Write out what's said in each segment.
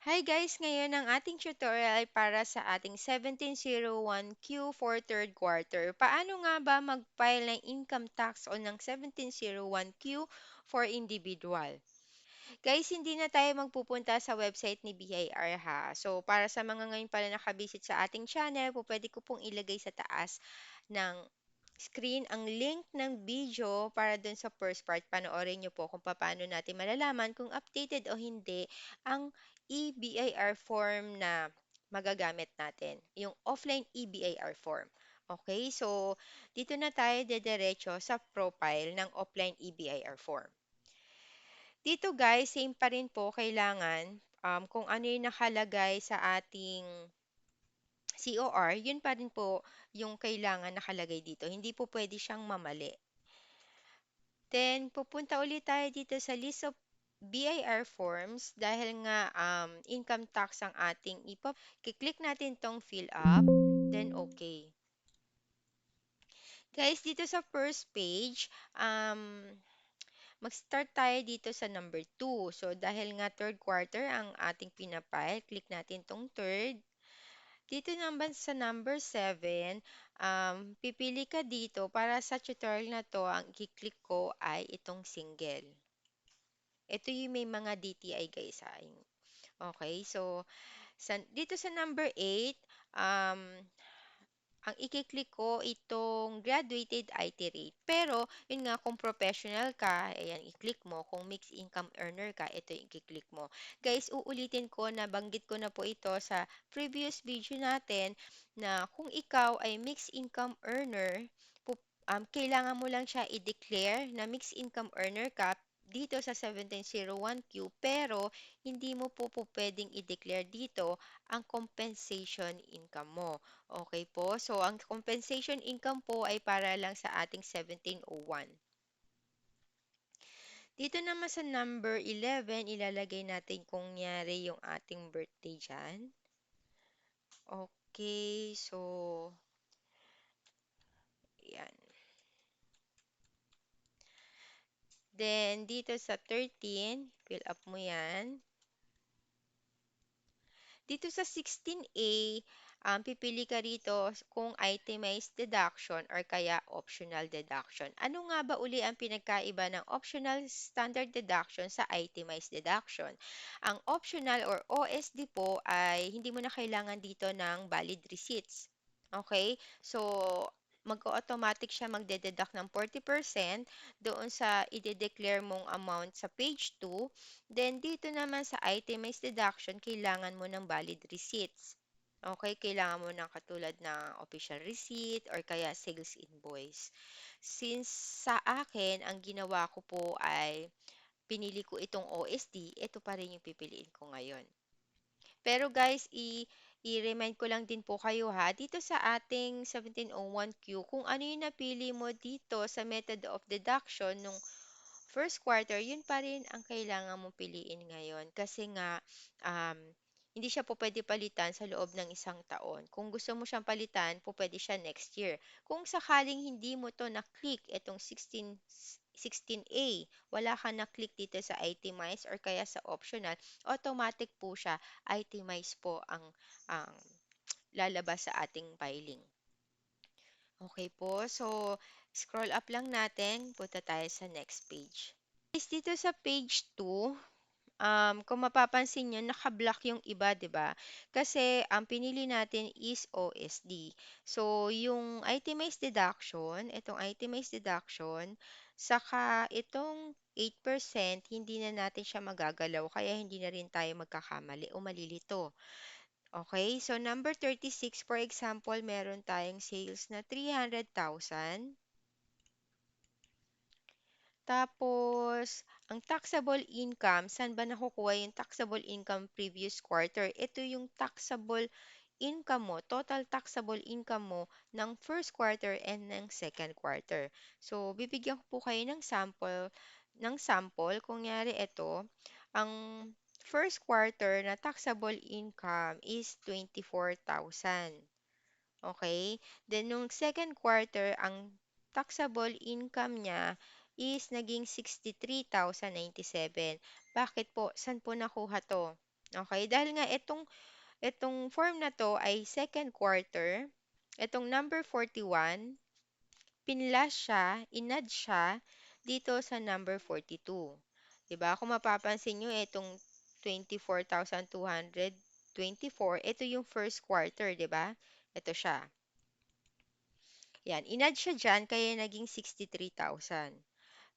Hi guys! Ngayon ang ating tutorial ay para sa ating 1701Q for third quarter. Paano nga ba mag-file ng income tax o ng 1701Q for individual? Guys, hindi na tayo magpupunta sa website ni BIR ha. So, para sa mga ngayon pala nakabisit sa ating channel, po pwede ko pong ilagay sa taas ng screen ang link ng video para dun sa first part. Panoorin nyo po kung paano natin malalaman kung updated o hindi ang e-BIR form na magagamit natin. Yung offline e-BIR form. Okay, so dito na tayo dediretso sa profile ng offline e-BIR form. Dito guys, same pa rin po kailangan um, kung ano yung nakalagay sa ating COR, yun pa rin po yung kailangan nakalagay dito. Hindi po pwede siyang mamali. Then, pupunta ulit tayo dito sa list of BIR forms dahil nga um, income tax ang ating ipap. Kiklik natin tong fill up, then okay. Guys, dito sa first page, um, mag-start tayo dito sa number 2. So, dahil nga third quarter ang ating pinapile, click natin tong third. Dito naman sa number 7, um, pipili ka dito para sa tutorial na to, ang i-click ko ay itong single. Ito yung may mga DTI guys ha. Okay, so sa, dito sa number 8, um, ang i-click ko itong graduated IT rate. Pero, yun nga, kung professional ka, ayan, i-click mo. Kung mixed income earner ka, ito yung i-click mo. Guys, uulitin ko, nabanggit ko na po ito sa previous video natin na kung ikaw ay mixed income earner, um, kailangan mo lang siya i-declare na mixed income earner ka dito sa 1701Q pero hindi mo po po pwedeng i-declare dito ang compensation income mo. Okay po? So, ang compensation income po ay para lang sa ating 1701. Dito naman sa number 11, ilalagay natin kung nyari yung ating birthday dyan. Okay, so, yan. Then, dito sa 13, fill up mo yan. Dito sa 16A, um, pipili ka rito kung itemized deduction or kaya optional deduction. Ano nga ba uli ang pinagkaiba ng optional standard deduction sa itemized deduction? Ang optional or OSD po ay hindi mo na kailangan dito ng valid receipts. Okay? So, mag-automatic siya magde-deduct ng 40% doon sa i-declare mong amount sa page 2. Then, dito naman sa itemized deduction, kailangan mo ng valid receipts. Okay, kailangan mo ng katulad ng official receipt or kaya sales invoice. Since sa akin, ang ginawa ko po ay pinili ko itong OSD, ito pa rin yung pipiliin ko ngayon. Pero guys, i- i-remind ko lang din po kayo ha, dito sa ating 1701Q, kung ano yung napili mo dito sa method of deduction nung first quarter, yun pa rin ang kailangan mong piliin ngayon. Kasi nga, um, hindi siya po pwede palitan sa loob ng isang taon. Kung gusto mo siyang palitan, po pwede siya next year. Kung sakaling hindi mo to na-click itong 16, 16A, wala ka na-click dito sa itemize or kaya sa optional, automatic po siya, itemize po ang, ang lalabas sa ating filing. Okay po, so scroll up lang natin, punta tayo sa next page. Guys, dito sa page 2, um, kung mapapansin nyo, naka-block yung iba, ba? Kasi ang pinili natin is OSD. So, yung itemized deduction, itong itemized deduction, saka itong 8%, hindi na natin siya magagalaw, kaya hindi na rin tayo magkakamali o malilito. Okay, so number 36, for example, meron tayong sales na 300,000. Tapos, ang taxable income, saan ba nakukuha yung taxable income previous quarter? Ito yung taxable income mo, total taxable income mo ng first quarter and ng second quarter. So, bibigyan ko po kayo ng sample, ng sample. Kung nyari ito, ang first quarter na taxable income is 24,000. Okay? Then, nung second quarter, ang taxable income niya is naging 63,097. Bakit po? Saan po nakuha to? Okay? Dahil nga itong itong form na 'to ay second quarter, itong number 41, pinlas siya, in-add siya dito sa number 42. 'Di ba? Kung mapapansin niyo itong 24,224, ito yung first quarter, 'di ba? Ito siya. Yan, in-add siya diyan kaya naging 63,000.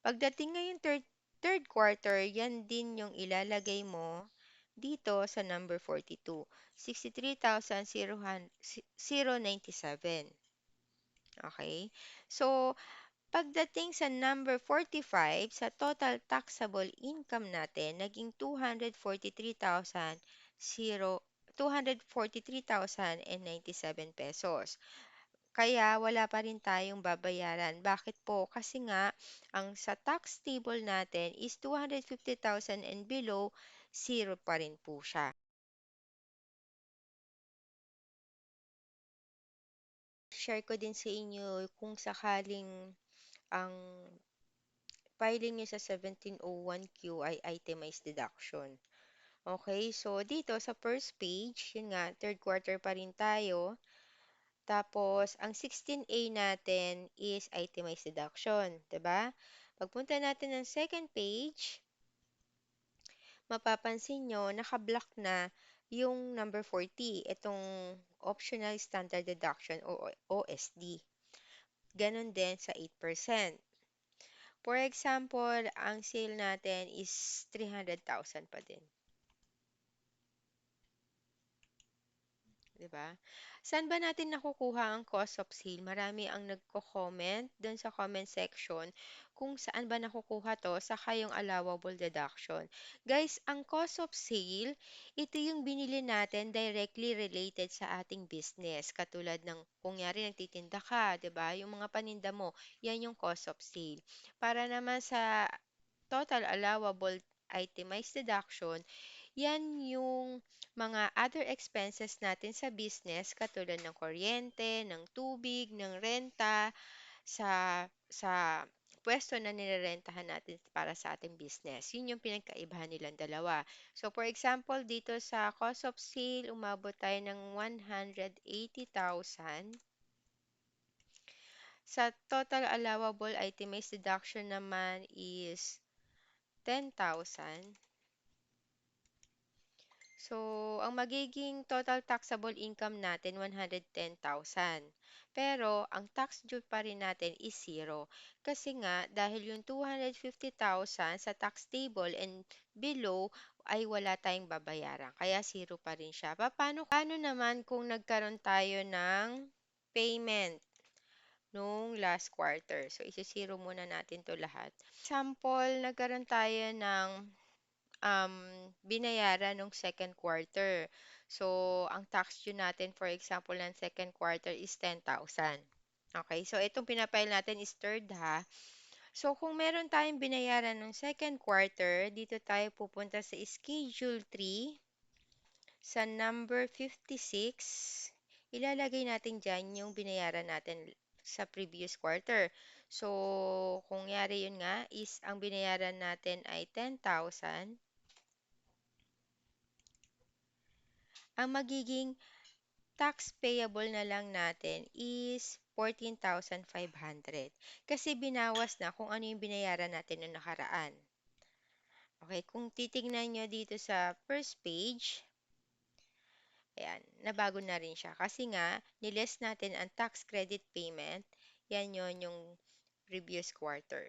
Pagdating ngayong third, third quarter, yan din yung ilalagay mo dito sa number 42. 63,097. Okay? So, pagdating sa number 45, sa total taxable income natin, naging 243,000 243,097 pesos. Kaya wala pa rin tayong babayaran. Bakit po? Kasi nga, ang sa tax table natin is 250,000 and below, zero pa rin po siya. Share ko din sa inyo kung sakaling ang filing nyo sa 1701Q ay itemized deduction. Okay, so dito sa first page, yun nga, third quarter pa rin tayo. Tapos, ang 16A natin is itemized deduction, ba? Pagpunta natin ng second page, mapapansin nyo, naka-block na yung number 40, itong optional standard deduction o OSD. Ganon din sa 8%. For example, ang sale natin is 300,000 pa din. 'Di ba? Saan ba natin nakukuha ang cost of sale? Marami ang nagko-comment doon sa comment section kung saan ba nakukuha to sa kayong allowable deduction. Guys, ang cost of sale, ito yung binili natin directly related sa ating business. Katulad ng kung yari nagtitinda ka, 'di ba? Yung mga paninda mo, yan yung cost of sale. Para naman sa total allowable itemized deduction, yan yung mga other expenses natin sa business katulad ng kuryente, ng tubig, ng renta, sa sa pwesto na nirerentahan natin para sa ating business. Yun yung pinagkaibahan nilang dalawa. So, for example, dito sa cost of sale, umabot tayo ng 180,000. Sa total allowable itemized deduction naman is 10,000. So, ang magiging total taxable income natin 110,000. Pero ang tax due pa rin natin is zero. Kasi nga dahil yung 250,000 sa tax table and below ay wala tayong babayaran. Kaya zero pa rin siya. Paano, paano naman kung nagkaroon tayo ng payment nung last quarter? So, isi-zero muna natin to lahat. Example, nagkaroon tayo ng um, binayaran nung second quarter. So, ang tax due natin, for example, ng second quarter is 10,000. Okay, so itong pinapile natin is third ha. So, kung meron tayong binayaran ng second quarter, dito tayo pupunta sa Schedule 3, sa number 56, ilalagay natin dyan yung binayaran natin sa previous quarter. So, kung yari yun nga, is ang binayaran natin ay 10,000. Ang magiging tax payable na lang natin is 14,500. Kasi binawas na kung ano yung binayaran natin noong nakaraan. Okay, kung titingnan nyo dito sa first page, ayan, nabago na rin siya. Kasi nga, niles natin ang tax credit payment, yan yon yung previous quarter.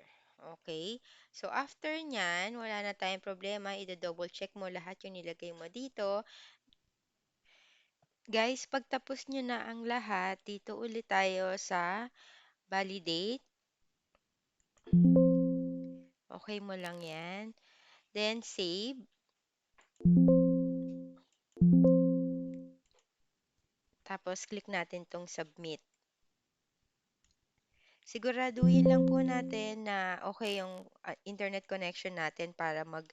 Okay? So, after nyan, wala na tayong problema. I-double check mo lahat yung nilagay mo dito. Guys, pagtapos nyo na ang lahat, dito ulit tayo sa validate. Okay mo lang yan. Then, save. Tapos, click natin tong submit. Siguraduhin lang po natin na okay yung uh, internet connection natin para mag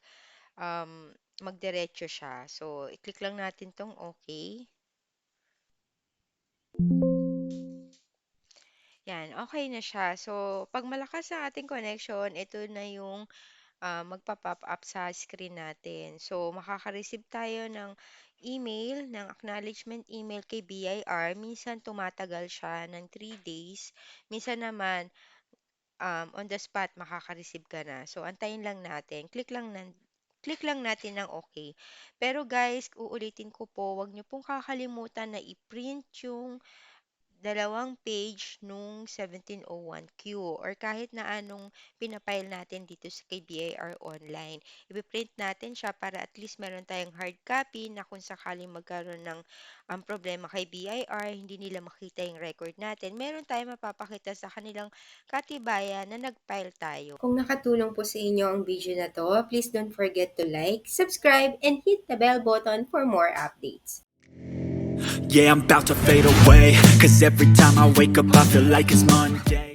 um, magdiretso siya. So, i-click lang natin tong okay. Yan, okay na siya. So, pag malakas ang ating connection, ito na yung ah, magpa-pop up sa screen natin. So, makaka-receive tayo ng email, ng acknowledgement email kay BIR. Minsan tumatagal siya ng 3 days. Minsan naman, um, on the spot makaka-receive ka na. So, antayin lang natin. Click lang nan click lang natin ng okay. Pero guys, uulitin ko po, wag niyo pong kakalimutan na i-print yung dalawang page nung 1701Q or kahit na anong pinapile natin dito sa kay BIR online. Ipiprint natin siya para at least meron tayong hard copy na kung sakaling magkaroon ng ang problema kay BIR, hindi nila makita yung record natin, meron tayong mapapakita sa kanilang katibayan na nag-file tayo. Kung nakatulong po sa inyo ang video na to, please don't forget to like, subscribe, and hit the bell button for more updates. Yeah, I'm about to fade away. Cause every time I wake up I feel like it's Monday